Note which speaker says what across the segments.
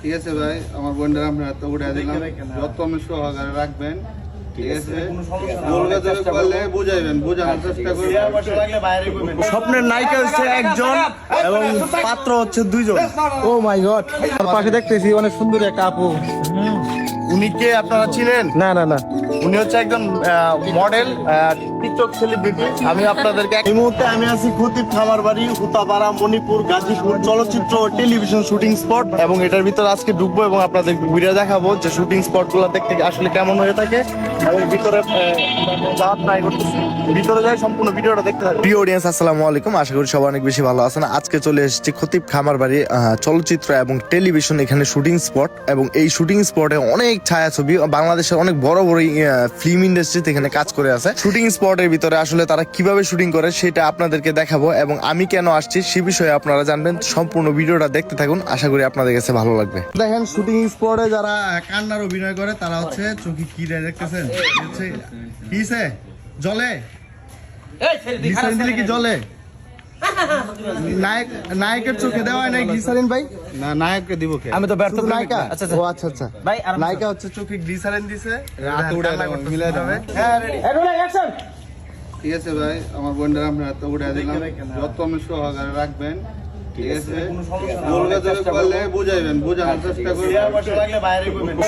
Speaker 1: ঠিক আছে ভাই আমার বোনদের আমরা হাতে উঠে দিলাম। যত্ন সহকারে রাখবেন ঠিক আছে। বলবে যদি করলে বুঝাইবেন বোঝানোর চেষ্টা করবেন।
Speaker 2: স্বপ্নের নায়িকা হচ্ছে একজন এবং পাত্র হচ্ছে দুইজন।
Speaker 3: ও মাই গড পাখি দেখতেছি অনেক সুন্দর একটা আপু।
Speaker 2: উনি কে আপনারা ছিলেন?
Speaker 3: না না না।
Speaker 2: উনি হচ্ছে একজন মডেল টিকটক সেলিব্রিটি আমি আপনাদেরকে এই মুহূর্তে আমি আছি খতিব খামার বাড়ি হুতাপাড়া মণিপুর গাজীপুর চলচ্চিত্র ও টেলিভিশন শুটিং স্পট। এবং এটার ভিতরে আজকে ঢুকবো এবং আপনাদের ঘুরে দেখাবো যে শুটিং স্পটগুলো দেখতে আসলে কেমন হয়ে থাকে। এবং ভিতরে যাওয়ার ট্রাই করতেছি। ভিতরে যাই সম্পূর্ণ ভিডিওটা দেখতে থাকব প্রিয় অডিয়েন্স আসসালামু আলাইকুম। আশা করি সবাই অনেক বেশি ভালো আছেন। আজকে চলে এসেছি খতিব খামার বাড়ি চলচ্চিত্র এবং টেলিভিশন এখানে শুটিং স্পট। এবং এই শুটিং স্পটে অনেক ছায়াছবি বাংলাদেশের অনেক বড় বড় ফিল্ম ইন্ডাস্ট্রিতে এখানে কাজ করে আছে। শুটিং স্পটের ভিতরে আসলে তারা কীভাবে শুটিং করে সেটা আপনাদেরকে দেখাবো এবং আমি কেন আসছি সে বিষয়ে আপনারা জানবেন। সম্পূর্ণ ভিডিওটা দেখতে থাকুন আশা করি আপনাদের কাছে ভালো লাগবে। দেখেন শুটিং স্পটে যারা কান্নার অভিনয় করে তারা হচ্ছে চোখে কি দেখতেছেন? কিসে জলে? দিলে কি জলে? নায়ক নায়কের চোখে দেওয়া হয় নাই গ্লিসারিন ভাই
Speaker 1: না নায়ককে দিব কে
Speaker 3: আমি তো ব্যর্থ
Speaker 2: নায়িকা।
Speaker 3: আচ্ছা
Speaker 2: ও আচ্ছা আচ্ছা
Speaker 3: ভাই,
Speaker 2: নায়িকা হচ্ছে চোখে গ্লিসারিন দিছে
Speaker 1: রাত উড়ে। মিলাই দেবে
Speaker 2: হ্যাঁ ready।
Speaker 1: ঠিক আছে ভাই আমার বোনটা আমরা তো উঠে দিলাম যত্ন সহকারে রাখবেন ঠিক আছে বলবে যদি করলে বুঝাইবেন বোঝানোর চেষ্টা করবেন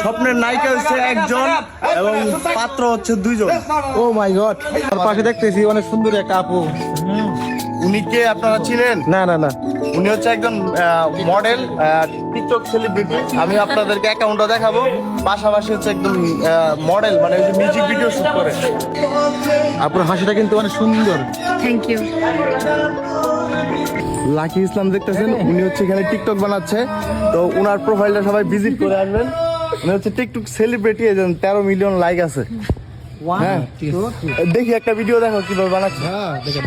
Speaker 2: স্বপ্নের নায়িকা হচ্ছে একজন এবং পাত্র হচ্ছে দুইজন
Speaker 3: ও মাই গড পাশে দেখতেছি অনেক সুন্দর একটা আপু
Speaker 2: উনি কে আপনারা চিনেন
Speaker 3: না না না।
Speaker 2: উনি হচ্ছে একজন মডেল টিকটক সেলিব্রিটি আমি আপনাদেরকে অ্যাকাউন্টটা দেখাবো। পাশাপাশি হচ্ছে একদম মডেল মানে মিউজিক ভিডিও শুট করে।
Speaker 3: আপনার হাসিটা কিন্তু অনেক সুন্দর।
Speaker 4: থ্যাংক ইউ
Speaker 2: লাকি ইসলাম দেখতেছেন? উনি হচ্ছে এখানে টিকটক বানাচ্ছে। তো উনার প্রোফাইলটা সবাই ভিজিট করে আসবেন উনি হচ্ছে টিকটক সেলিব্রিটি এজন তেরো মিলিয়ন লাইক আছে। হ্যাঁ। দেখি একটা ভিডিও দেখো কীভাবে বানাচ্ছে।
Speaker 3: হ্যাঁ দেখেন।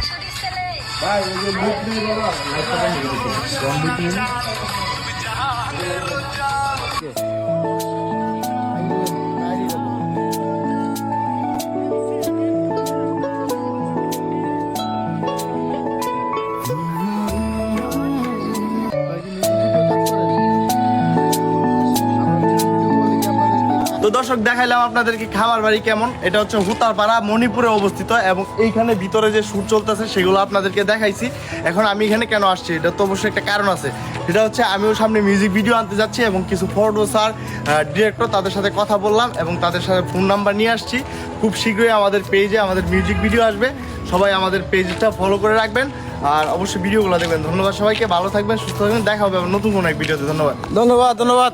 Speaker 3: Yeah.
Speaker 2: তো দর্শক, দেখাইলাম আপনাদেরকে খাবার বাড়ি কেমন। এটা হচ্ছে হুতারপাড়া, মণিপুরে অবস্থিত এবং এইখানে ভিতরে যে শুট চলতেছে সেগুলো আপনাদেরকে দেখাইছি। এখন আমি এখানে কেন আসছি? এটা তো অবশ্যই একটা কারণ আছে। সেটা হচ্ছে আমিও সামনে মিউজিক ভিডিও আনতে যাচ্ছি এবং কিছু প্রডিউসার ডিরেক্টর তাদের সাথে কথা বললাম এবং তাদের সাথে ফোন নাম্বার নিয়ে আসছি। খুব শীঘ্রই আমাদের পেজে আমাদের মিউজিক ভিডিও আসবে। সবাই আমাদের পেজটা ফলো করে রাখবেন। আর অবশ্যই ভিডিওগুলো দেখবেন। ধন্যবাদ সবাইকে। ভালো থাকবেন, সুস্থ থাকবেন। দেখা হবে নতুন কোনো এক ভিডিওতে ধন্যবাদ।
Speaker 3: ধন্যবাদ ধন্যবাদ।